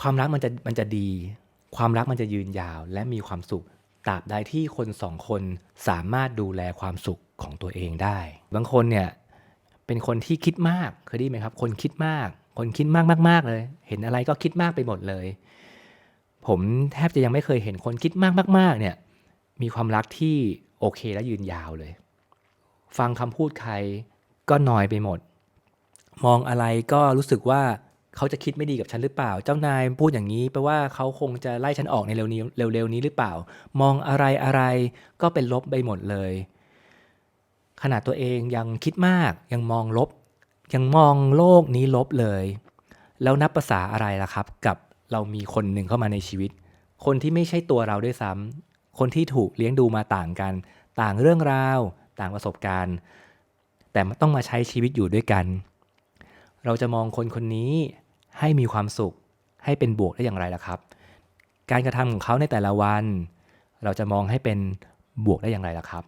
ความรักมันจะมันจะดี ความรักมันจะยืนยาวและมีความสุขตราบใดที่คนสองคนสามารถดูแลความสุขของตัวเองได้ บางคนเนี่ยเป็นคนที่คิดมากเคยได้ไหมครับ คนคิดมาก คนคิดมากมากๆเลย เห็นอะไรก็คิดมากไปหมดเลย ผมแทบจะยังไม่เคยเห็นคนคิดมากมากๆเนี่ยมีความรักที่โอเคและยืนยาวเลย ฟังคำพูดใครก็นอยไปหมด มองอะไรก็รู้สึกว่า เขาจะคิดไม่ดีกับฉันหรือเปล่า เจ้านายพูดอย่างนี้แปลว่าเขาคงจะไล่ฉันออกในเร็วนี้เร็วๆนี้หรือเปล่า มองอะไรอะไรก็เป็นลบไปหมดเลย ขนาดตัวเองยังคิดมากยังมองลบ ยังมองโลกนี้ลบเลย แล้วนับภาษาอะไรล่ะครับ กับเรามีคนหนึ่งเข้ามาในชีวิต คนที่ไม่ใช่ตัวเราด้วยซ้ำคนที่ถูกเลี้ยงดูมาต่างกัน ต่างเรื่องราว ต่างประสบการณ์ แต่ต้องมาใช้ชีวิตอยู่ด้วยกัน เราจะมองคนคนนี้ให้มีความสุข ให้เป็นบวกได้อย่างไรล่ะครับ การกระทำของเขาในแต่ละวัน เราจะมองให้เป็นบวกได้อย่างไรล่ะครับ